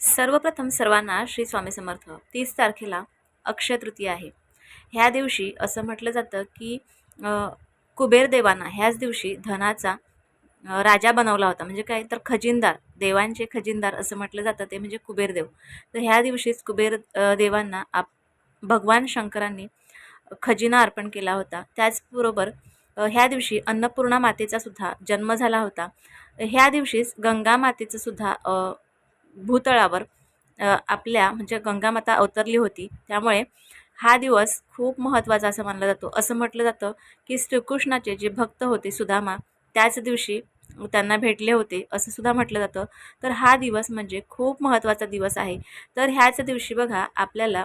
सर्वप्रथम सर्वांना श्री स्वामी समर्थ तीस तारखेला अक्षय तृतीया आहे. ह्या दिवशी असं म्हटलं जातं की कुबेर देवांना ह्याच दिवशी धनाचा राजा बनवला होता. म्हणजे काय तर खजिनदार देवांचे खजिनदार असं म्हटलं जातं ते म्हणजे कुबेरदेव तर ह्या दिवशीच कुबेर देवांना आप भगवान शंकरांनी खजिना अर्पण केला होता. त्याचबरोबर ह्या दिवशी अन्नपूर्णा मातेचा सुद्धा जन्म झाला होता. ह्या दिवशीच गंगा मातेचं सुद्धा भूतळावर आपल्या म्हणजे गंगामाता अवतरली होती. त्यामुळे हा दिवस खूप महत्त्वाचा असं मानला जातो. असं म्हटलं जातं की श्रीकृष्णाचे जे भक्त होते सुदामा त्याच दिवशी त्यांना भेटले होते असं सुद्धा म्हटलं जातं. तर हा दिवस म्हणजे खूप महत्त्वाचा दिवस आहे. तर ह्याच दिवशी बघा आपल्याला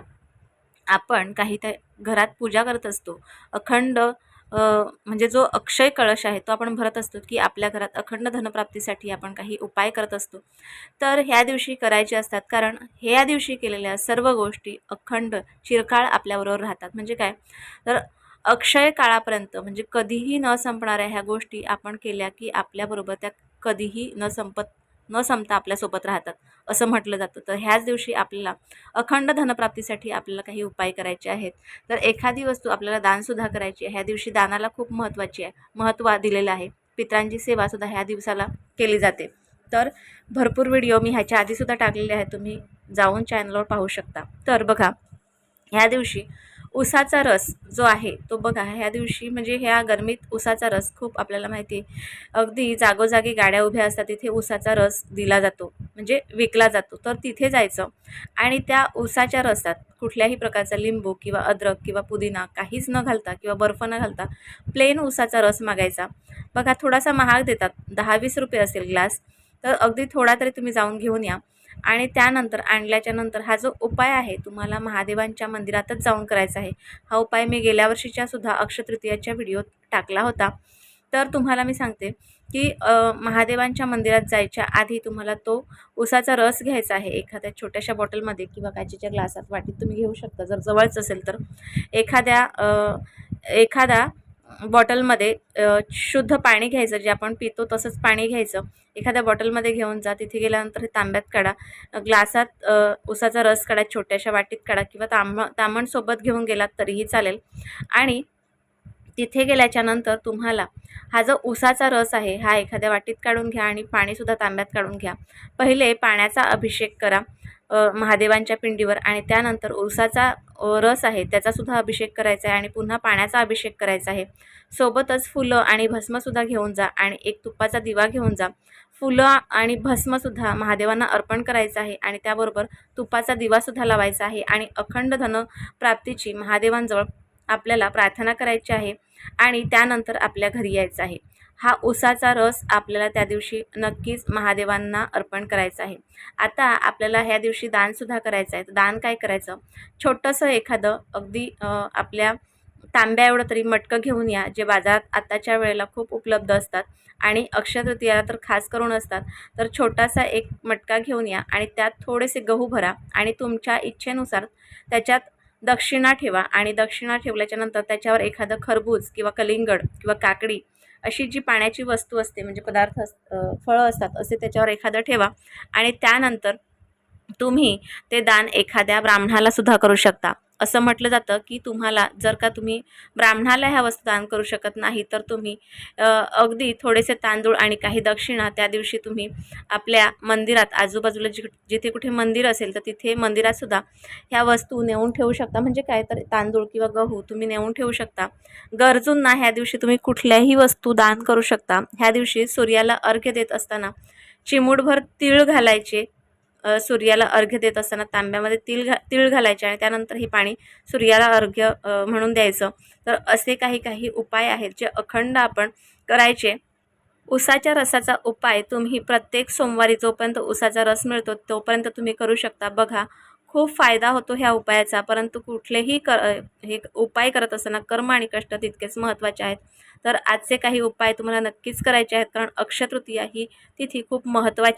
आपण काही त्या घरात पूजा करत असतो. अखंड म्हणजे जो अक्षय कळश आहे तो आपण भरत असतो की आपल्या घरात अखंड धनप्राप्तीसाठी आपण काही उपाय करत असतो. तर ह्या दिवशी करायचे असतात कारण ह्या दिवशी केलेल्या सर्व गोष्टी अखंड चिरकाळ आपल्याबरोबर राहतात. म्हणजे काय? तर अक्षय काळापर्यंत म्हणजे कधीही न संपणाऱ्या ह्या गोष्टी आपण केल्या की आपल्याबरोबर त्या कधीही न संपत न संपता आपल्यासोबत राहतात असं म्हटलं जातं. तर ह्याच दिवशी आपल्याला अखंड धनप्राप्तीसाठी आपल्याला काही उपाय करायचे आहेत. तर एखादी वस्तू आपल्याला दानसुद्धा करायची आहे. ह्या दिवशी दानाला खूप महत्त्वाची आहे महत्त्व दिलेलं आहे. पित्रांची सेवासुद्धा ह्या दिवसाला केली जाते. तर भरपूर व्हिडिओ मी ह्याच्या आधीसुद्धा टाकलेले आहेत. तुम्ही जाऊन चॅनलवर पाहू शकता. तर बघा ह्या दिवशी उसाचा रस जो आहे तो बघा ह्या दिवशी म्हणजे ह्या गरमीत उसाचा रस खूप आपल्याला माहिती आहे. अगदी जागोजागी गाड्या उभ्या असतात तिथे उसाचा रस दिला जातो म्हणजे विकला जातो. तर तिथे जायचं आणि त्या उसाच्या रसात कुठल्याही प्रकारचा लिंबू किंवा अद्रक किंवा पुदिना काहीच न घालता किंवा बर्फ न घालता प्लेन उसाचा रस मागायचा. बघा थोडासा महाग देतात दहा वीस रुपये असेल ग्लास तर अगदी थोडा तरी तुम्ही जाऊन घेऊन या. आणि त्यानंतर आणल्याच्या नंतर हा जो उपाय आहे तुम्हाला महादेवांच्या मंदिरातच जाऊन करायचा आहे. हा उपाय मी गेल्या वर्षीच्या सुद्धा अक्षतृतीयाच्या व्हिडिओत टाकला होता. तर तुम्हाला मी सांगते की महादेवांच्या मंदिरात जायच्या आधी तुम्हाला तो उसाचा रस घ्यायचा आहे. एखाद्या छोट्याशा बॉटलमध्ये किंवा काचेच्या ग्लासात वाटीत तुम्ही घेऊ शकता. जर जवळच असेल तर. एखाद्या एखादा बॉटलमध्ये शुद्ध पाणी घ्यायचं जे आपण पितो तसंच पाणी घ्यायचं. एखाद्या बॉटलमध्ये घेऊन जा तिथे गेल्यानंतर हे तांब्यात काढा. ग्लासात उसाचा रस काढा छोट्याशा वाटीत काढा किंवा तांब तांबणसोबत घेऊन गेलात तरीही चालेल. आणि तिथे गेल्याच्यानंतर तुम्हाला हा जो उसाचा रस आहे हा एखाद्या वाटीत काढून घ्या आणि पाणीसुद्धा तांब्यात काढून घ्या. पहिले पाण्याचा अभिषेक करा महादेवांच्या पिंडीवर आणि त्यानंतर उसाचा रस आहे त्याचासुद्धा अभिषेक करायचा आहे आणि पुन्हा पाण्याचा अभिषेक करायचा आहे. सोबतच फुलं आणि भस्मसुद्धा घेऊन जा आणि एक तुपाचा दिवा घेऊन जा. फुलं आणि भस्मसुद्धा महादेवांना अर्पण करायचं आहे आणि त्याबरोबर तुपाचा दिवासुद्धा लावायचा आहे आणि अखंड धन प्राप्तीची महादेवांजवळ आपल्याला प्रार्थना करायची आहे आणि त्यानंतर आपल्या घरी यायचं आहे. हा उसाचा रस आपल्याला त्या दिवशी नक्कीच महादेवांना अर्पण करायचा आहे. आता आपल्याला ह्या दिवशी दानसुद्धा करायचं आहे. तर दान काय करायचं? छोटंसं एखादं अगदी आपल्या तांब्या एवढं तरी मटकं घेऊन या जे बाजारात आत्ताच्या वेळेला खूप उपलब्ध असतात आणि अक्षय तृतीयाला तर खास करून असतात. तर छोटासा एक मटका घेऊन या आणि त्यात थोडेसे गहू भरा आणि तुमच्या इच्छेनुसार त्याच्यात दक्षिणा ठेवा आणि दक्षिणा ठेवल्याच्यानंतर त्याच्यावर एखादं खरबूज किंवा कलिंगड किंवा काकडी अशी जी पाण्याची वस्तू असते म्हणजे पदार्थ अस फळं असतात असे त्याच्यावर एखादं ठेवा. आणि त्यानंतर तुम्ही ते दान एखाद्या ब्राह्मणाला सुद्धा करू शकता. असं म्हटलं जातं की तुम्हाला जर का तुम्ही ब्राह्मणाला ह्या वस्तू दान करू शकत नाही तर तुम्ही अगदी थोडेसे तांदूळ आणि काही दक्षिणा त्या दिवशी तुम्ही आपल्या मंदिरात आजूबाजूला जि जिथे कुठे मंदिर असेल तर तिथे मंदिरातसुद्धा ह्या वस्तू नेऊन ठेवू शकता. म्हणजे काय तर तांदूळ किंवा गहू तुम्ही नेऊन ठेवू शकता. गरजूंना ह्या दिवशी तुम्ही कुठल्याही वस्तू दान करू शकता. ह्या दिवशी सूर्याला अर्घ्य देत असताना चिमूटभर तीळ घालायचे. सूर्याला अर्घ्य देत असताना तांब्यामध्ये तीळ घा तीळ घालायचे आणि त्यानंतर हे पाणी सूर्याला अर्घ्य म्हणून द्यायचं. तर असे काही काही उपाय आहेत जे अखंड आपण करायचे. उसाच्या रसाचा उपाय तुम्ही प्रत्येक सोमवारी जोपर्यंत उसाचा रस मिळतो तोपर्यंत तुम्ही करू शकता. बघा खूप फायदा होतो ह्या उपायाचा परंतु कुठलेही क हे उपाय करत असताना कर्म आणि कष्ट तितकेच महत्त्वाचे आहेत. तर आजचे काही उपाय तुम्हाला नक्कीच करायचे आहेत कारण अक्षतृतीया ही तिथी खूप महत्त्वाची